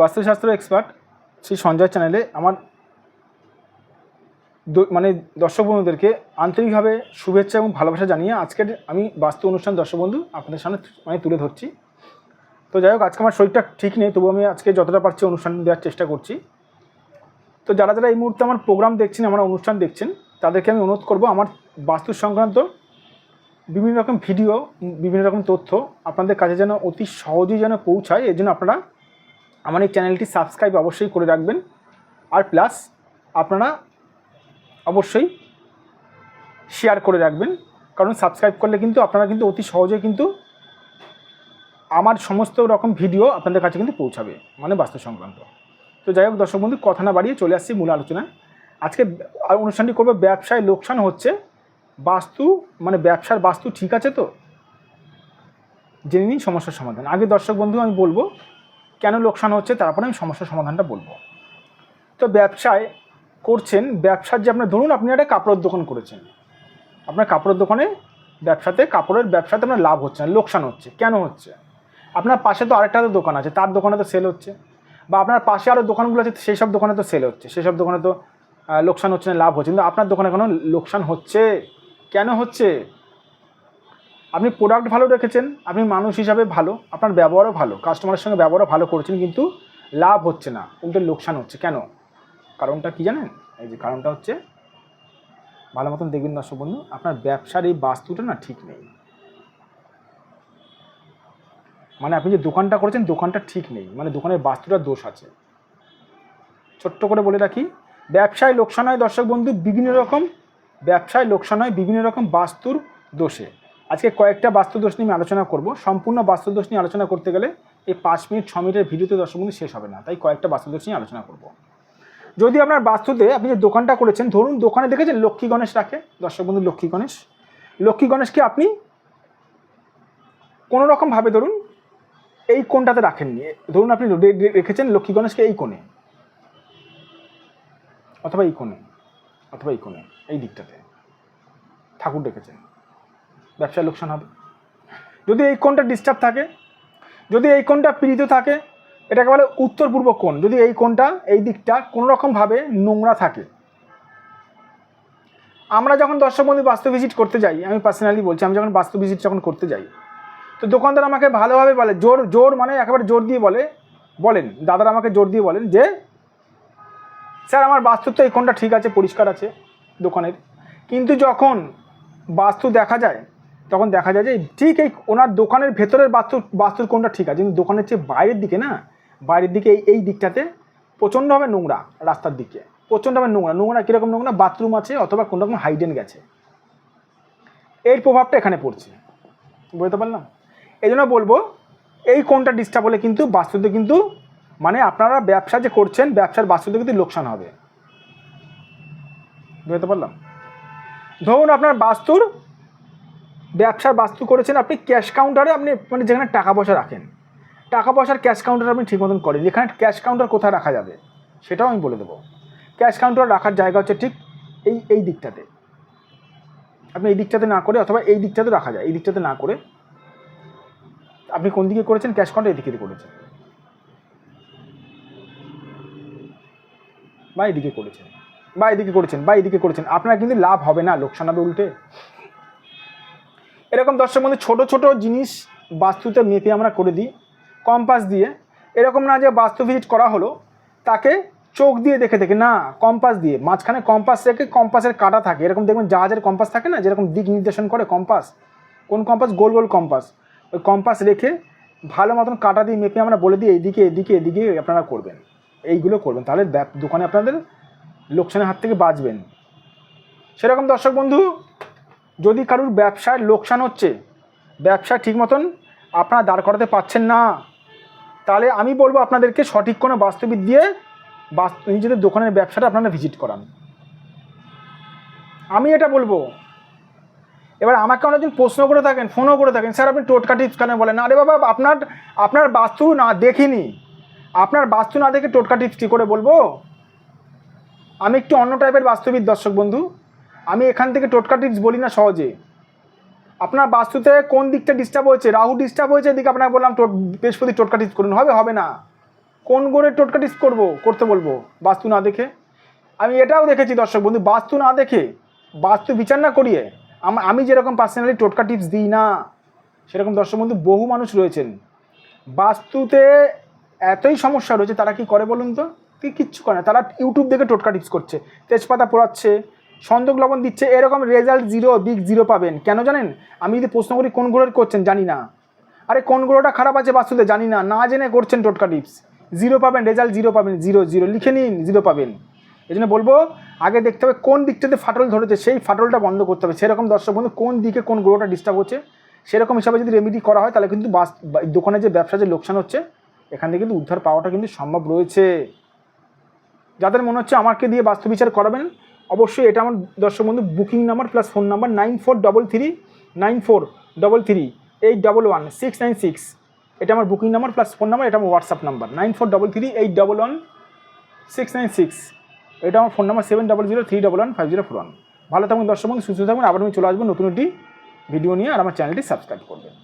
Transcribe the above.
বাস্তুশাস্ত্র এক্সপার্ট শ্রী সঞ্জয় চ্যানেলে আমার মানে দর্শক বন্ধুদেরকে আন্তরিকভাবে শুভেচ্ছা এবং ভালোবাসা জানিয়ে আজকের আমি বাস্তু অনুষ্ঠান দর্শক বন্ধু আপনাদের সামনে মানে তুলে ধরছি। তো যাই হোক, আজকে আমার শরীরটা ঠিক নেই তবু আমি আজকে যতটা পারছি অনুষ্ঠান দেওয়ার চেষ্টা করছি। তো যারা যারা এই মুহূর্তে আমার প্রোগ্রাম দেখছেন, আমার অনুষ্ঠান দেখছেন, তাদেরকে আমি অনুরোধ করব আমার বাস্তু সংক্রান্ত বিভিন্ন রকম ভিডিও বিভিন্ন রকম তথ্য আপনাদের কাছে যেন অতি সহজেই যেন পৌঁছায়, এর জন্য আপনারা আমার এই চ্যানেলটি সাবস্ক্রাইব অবশ্যই করে রাখবেন। আর প্লাস আপনারা অবশ্যই শেয়ার করে রাখবেন। কারণ সাবস্ক্রাইব করলে কিন্তু আপনারা কিন্তু অতি সহজে কিন্তু আমার সমস্ত রকম ভিডিও আপনাদের কাছে কিন্তু পৌঁছাবে মানে বাস্তু সংক্রান্ত। তো যাই হোক দর্শক বন্ধু, কথা না বাড়িয়ে চলে আসছি মূল আলোচনায়। আজকে অনুষ্ঠানটি করবে, ব্যবসায় লোকসান হচ্ছে। বাস্তু মানে ব্যবসার বাস্তু ঠিক আছে তো? জেনে নিন সমস্যার সমাধান। আগে দর্শক বন্ধু আমি বলব কেন লোকসান হচ্ছে, তারপরে আমি সমস্যার সমাধানটা বলব। তো ব্যবসায় করছেন, ব্যবসার যে আপনার, ধরুন আপনি একটা কাপড়ের দোকান করেছেন। আপনার কাপড়ের দোকানে ব্যবসাতে, কাপড়ের ব্যবসাতে আপনার লাভ হচ্ছে না, লোকসান হচ্ছে। কেন হচ্ছে? আপনার পাশে তো আরেকটা তো দোকান আছে, তার দোকানে তো সেল হচ্ছে। বা আপনার পাশে আরও দোকানগুলো আছে, সেই সব দোকানে তো সেল হচ্ছে। সেই সব দোকানে তো লোকসান হচ্ছে না, লাভ হচ্ছে। কিন্তু আপনার দোকানে কোনো লোকসান হচ্ছে? কেন হচ্ছে? আপনি প্রোডাক্ট ভালো রেখেছেন, আপনি মানুষ হিসাবে ভালো, আপনার ব্যবহারও ভালো কাস্টমারের সঙ্গে ব্যবহারও ভালো করছেন, কিন্তু লাভ হচ্ছে না উল্টে লোকসান হচ্ছে। কেন? কারণটা কি জানেন? এই যে কারণটা হচ্ছে, ভালো মতন দেখবেন দর্শক বন্ধু, আপনার ব্যবসার এই বাস্তুটা না ঠিক নেই। মানে আপনি যে দোকানটা করেছেন, দোকানটা ঠিক নেই মানে দোকানের বাস্তুটার দোষ আছে। ছোট্ট করে বলে রাখি, ব্যবসায় লোকসান হয় দর্শক বন্ধু, বিভিন্ন রকম ব্যবসায় লোকসান হয় বিভিন্ন রকম বাস্তুর দোষে। আজকে কয়েকটা বাস্তু দোষ নিয়ে আলোচনা করব। সম্পূর্ণ বাস্তু দোষ নিয়ে আলোচনা করতে গেলে এই পাঁচ মিনিট, ছ মিনিটের ভিডিওতে দর্শক বন্ধু শেষ হবে না। তাই কয়েকটা বাস্তুদোষ নিয়ে আলোচনা করব। যদি আপনার বাস্তুতে আপনি যে দোকানটা করেছেন, ধরুন দোকানে দেখেছেন লক্ষ্মী গণেশ রাখে। দর্শক বন্ধু, লক্ষ্মী গণেশ। লক্ষ্মী গণেশকে আপনি কোনো রকমভাবে ধরুন এই কোণটাতে রাখেননি। ধরুন আপনি রেখেছেন লক্ষ্মী গণেশকে এই কোণে। অথবা এই কোণে, অথবা এই কোণে, এই দিকটাতে। ঠাকুর রেখেছেন ব্যবসায় লোকসান হবে। যদি এই কোণটা ডিস্টার্ব থাকে, যদি এই কোণটা পীড়িত থাকে, এটাকে বলে উত্তর পূর্ব কোণ। যদি এই কোণটা, এই দিকটা কোনো রকমভাবে নোংরা থাকে। আমরা যখন দর্শক বন্ধু বাস্তু ভিজিট করতে যাই, আমি পার্সোনালি বলছি, আমি যখন বাস্তু ভিজিট যখন করতে যাই, তো দোকানদার আমাকে ভালোভাবে বলে, জোর জোর মানে একেবারে জোর দিয়ে বলে, বলেন, দাদারা আমাকে জোর দিয়ে বলেন যে, স্যার, আমার বাস্তু তো এই কোনটা ঠিক আছে, পরিষ্কার আছে দোকানের। কিন্তু যখন বাস্তু দেখা যায় তখন দেখা যায় যে ঠিক এই ওনার দোকানের ভেতরের বাস্তু, বাস্তুর কোনটা ঠিক আছে, কিন্তু দোকানের চেয়ে বাইরের দিকে না, বাইরের দিকে এই এই দিকটাতে প্রচণ্ডভাবে নোংরা রাস্তার দিকে, প্রচণ্ডভাবে নোংরা নোংরা কীরকম নোংরা? বাথরুম আছে অথবা কোনো রকম হাইডেন গেছে। এর প্রভাবটা এখানে পড়ছে। বুঝতে পারলাম? এই জন্য বলব, এই কোনটা ডিস্টার্ব হলে কিন্তু বাস্তুতে কিন্তু মানে আপনারা ব্যবসা যে করছেন, ব্যবসার বাস্তুতে কিন্তু লোকসান হবে। বুঝতে পারলাম? ধরুন আপনার বাস্তুর ব্যবসার বাস্তু করেছেন আপনি ক্যাশ কাউন্টারে আপনি মানে যেখানে টাকা পয়সা রাখেন। টাকা পয়সার ক্যাশ কাউন্টার আপনি ঠিক মতন করেন এখানে ক্যাশ কাউন্টার কোথায় রাখা যাবে? সেটাও আমি বলে দেবো। ক্যাশ কাউন্টার রাখার জায়গা হচ্ছে ঠিক এই এই দিকটাতে। আপনি এই দিকটাতে না করে অথবা এই দিকটাতে রাখা যায়। এই দিকটাতে না করে আপনি কোন দিকে করেছেন? ক্যাশ কাউন্টার এদিকে করেছেন। বা এদিকে করেছেন। বা এদিকে করেছেন, বা এদিকে করেছেন। আপনার কিন্তু লাভ হবে না লোকসান হবে উল্টে। এরকম দর্শক বন্ধু, ছোটো ছোটো জিনিস বাস্তুতে মেপে আমরা করে দিই কম্পাস দিয়ে। এরকম না যে বাস্তু ভিজিট করা হলো, তাকে চোখ দিয়ে দেখে দেখে, না কম্পাস দিয়ে। মাঝখানে কম্পাস রেখে কম্পাসের কাটা থাকে। এরকম দেখবেন জাহাজের কম্পাস থাকে না, যেরকম দিক নির্দেশন করে কম্পাস কোন কম্পাস গোল গোল কম্পাস ওই কম্পাস রেখে ভালো মতন কাটা দিয়ে মেপে আমরা বলে দিই, এইদিকে, এদিকে এদিকে আপনারা করবেন। এইগুলো করবেন। তাহলে দোকানে আপনাদের লোকসানের হাত থেকে বাঁচবেন। সেরকম দর্শক বন্ধু যদি কারুর ব্যবসায় লোকসান হচ্ছে, ব্যবসা ঠিক মতন আপনারা দাঁড় করাতে পারছেন না, তাহলে আমি বলব আপনাদেরকে সঠিক কোনো বাস্তবিক দিয়ে নিজেদের দোকানের ব্যবসাটা আপনারা ভিজিট করান। আমি এটা বলব। এবার আমাকে অনেকজন প্রশ্ন করে থাকেন ফোনও করে থাকেন, স্যার, আপনি টোটকা টিপস কেন বলেন? আরে বাবা, আপনার আপনার বাস্তু না দেখিনি। আপনার বাস্তু না দেখে টোটকা টিপস কী করে বলব? আমি একটু অন্য টাইপের বাস্তবিক দর্শক বন্ধু। আমি এখান থেকে টোটকা টিপস বলি না সহজে। আপনার বাস্তুতে কোন দিকটা ডিস্টার্ব হয়েছে? রাহু ডিস্টার্ব হয়েছে এদিকে আপনাকে বললাম বৃহস্পতি টোটকা টিপস করুন। হবে হবে না। কোন গোড়ের টোটকা টিপস করব, করতে বলব? বাস্তু না দেখে। আমি এটাও দেখেছি দর্শক বন্ধু, বাস্তু না দেখে, বাস্তু বিচার না করিয়ে আম- আমি যেরকম পার্সোনালি টোটকা টিপস দিই না, সেরকম দর্শক বন্ধু বহু মানুষ রয়েছেন। বাস্তুতে এতই সমস্যা রয়েছে, তারা কি করে বলুন তো? কি কিচ্ছু করে না। তারা ইউটিউব দেখে টোটকা টিপস করছে। তেজপাতা পোড়াচ্ছে সন্দক লবণ দিচ্ছে, এরকম রেজাল্ট জিরো বিগ জিরো পাবেন। কেন জানেন? আমি যদি প্রশ্ন করি, কোন গ্রহের করছেন, জানি না। আরে, কোন গ্রহটা খারাপ আছে বাস্তুতে, জানি না। না জেনে করছেন টোটকা টিপস। জিরো পাবেন রেজাল্ট জিরো পাবেন জিরো জিরো লিখে নিন জিরো পাবেন। এই জন্য বলব, আগে দেখতে হবে কোন দিকটাতে ফাটল ধরেছে, সেই ফাটলটা বন্ধ করতে হবে। সেরকম দর্শক বন্ধু, কোন দিকে কোন গ্রহটা ডিস্টার্ব হচ্ছে, সেরকম হিসাবে যদি রেমিডি করা হয়, তাহলে কিন্তু বাস দোকানে যে ব্যবসা, যে লোকসান হচ্ছে, এখান থেকে কিন্তু উদ্ধার পাওয়াটা কিন্তু সম্ভব রয়েছে। যাদের মনে হচ্ছে আমাকে দিয়ে বাস্তু বিচার করাবেন অবশ্যই এটা আমার দর্শক বন্ধু booking number plus phone number nine four double three nine four double three eight double one six nine six এটা আমার booking number plus phone number এটা আমার WhatsApp number nine four double three eight double one six nine six এটা আমার phone number seven double zero three double one five zero four one ভালো থাকুন দর্শক বন্ধু, সুস্থ থাকুন। আবার আমি চলে আসব নতুন একটি ভিডিও নিয়ে, আর আমার চ্যানেলটি সাবস্ক্রাইব করবেন।